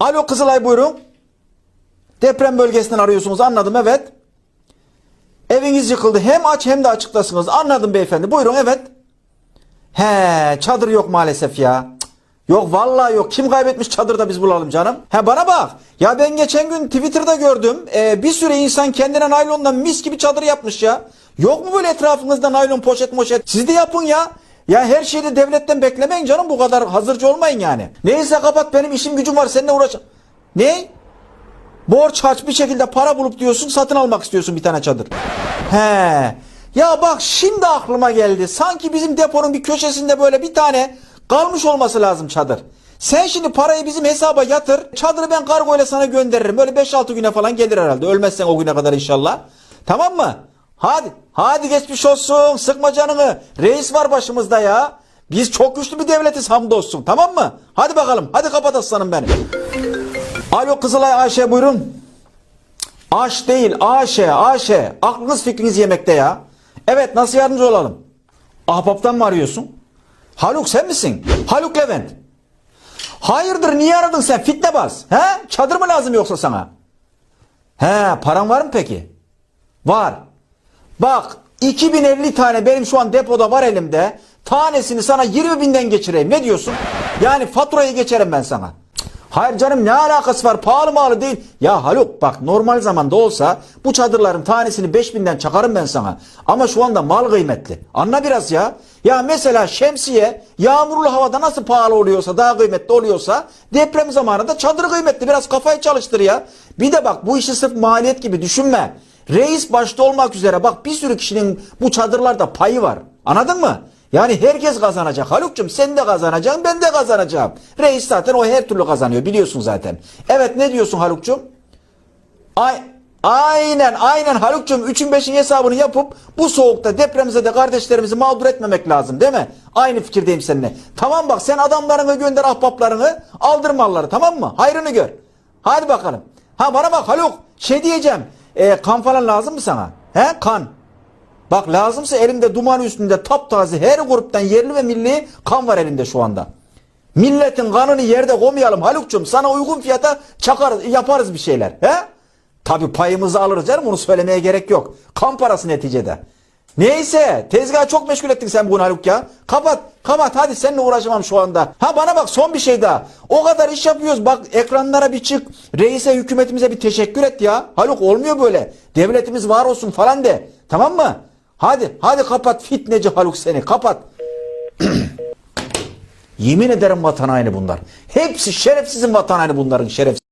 Alo Kızılay buyurun. Deprem bölgesinden arıyorsunuz anladım evet. Eviniz yıkıldı hem aç hem de açıktasınız anladım beyefendi buyurun evet. He çadır yok maalesef ya. Yok vallahi yok. Kim kaybetmiş çadırda biz bulalım canım. He bana bak. Ya ben geçen gün Twitter'da gördüm. Ee, bir sürü insan kendine naylondan mis gibi çadır yapmış ya. Yok mu böyle etrafınızda naylon poşet moşet? Siz de yapın ya. Ya her şeyi de devletten beklemeyin canım bu kadar hazırcı olmayın yani. Neyse kapat benim işim gücüm var seninle uğraş. Ne? Borç harç bir şekilde para bulup diyorsun satın almak istiyorsun bir tane çadır. He. Ya bak şimdi aklıma geldi. Sanki bizim deponun bir köşesinde böyle bir tane kalmış olması lazım çadır. Sen şimdi parayı bizim hesaba yatır. Çadırı ben kargo ile sana gönderirim. Böyle 5-6 güne falan gelir herhalde. Ölmezsen o güne kadar inşallah. Tamam mı? Hadi. Hadi geçmiş olsun. Sıkma canını. Reis var başımızda ya. Biz çok güçlü bir devletiz hamdolsun. Tamam mı? Hadi bakalım. Hadi kapat aslanım benim. Alo Kızılay Ayşe buyurun. Aş değil Ayşe Ayşe. Aklınız fikriniz yemekte ya. Evet nasıl yardımcı olalım? Ahbaptan mı arıyorsun? Haluk sen misin? Haluk Levent. Hayırdır niye aradın sen fitnebaz? He? Çadır mı lazım yoksa sana? He paran var mı peki? Var. Bak 2050 tane benim şu an depoda var elimde. Tanesini sana 20 binden geçireyim. Ne diyorsun? Yani faturayı geçerim ben sana. Hayır canım ne alakası var? Pahalı malı değil. Ya Haluk bak normal zamanda olsa bu çadırların tanesini 5000'den çakarım ben sana. Ama şu anda mal kıymetli. Anla biraz ya. Ya mesela şemsiye yağmurlu havada nasıl pahalı oluyorsa daha kıymetli oluyorsa deprem zamanında çadır kıymetli. Biraz kafayı çalıştır ya. Bir de bak bu işi sırf maliyet gibi düşünme. Reis başta olmak üzere bak bir sürü kişinin bu çadırlarda payı var. Anladın mı? Yani herkes kazanacak. Haluk'cum sen de kazanacaksın ben de kazanacağım. Reis zaten o her türlü kazanıyor biliyorsun zaten. Evet ne diyorsun Haluk'cum? Ay, aynen aynen Haluk'cum 3'ün 5'in hesabını yapıp bu soğukta depremize kardeşlerimizi mağdur etmemek lazım değil mi? Aynı fikirdeyim seninle. Tamam bak sen adamlarını gönder ahbaplarını aldır malları tamam mı? Hayrını gör. Hadi bakalım. Ha bana bak Haluk şey diyeceğim. E, kan falan lazım mı sana? He kan. Bak lazımsa elimde duman üstünde taptaze her gruptan yerli ve milli kan var elimde şu anda. Milletin kanını yerde koymayalım Haluk'cum. Sana uygun fiyata çakarız, yaparız bir şeyler. He? Tabi payımızı alırız canım onu söylemeye gerek yok. Kan parası neticede. Neyse tezgahı çok meşgul ettin sen bugün Haluk ya. Kapat kapat hadi seninle uğraşamam şu anda. Ha bana bak son bir şey daha. O kadar iş yapıyoruz bak ekranlara bir çık. Reise hükümetimize bir teşekkür et ya. Haluk olmuyor böyle. Devletimiz var olsun falan de. Tamam mı? Hadi hadi kapat fitneci Haluk seni kapat. Yemin ederim vatan haini bunlar. Hepsi şerefsizin vatan haini bunların şerefsiz.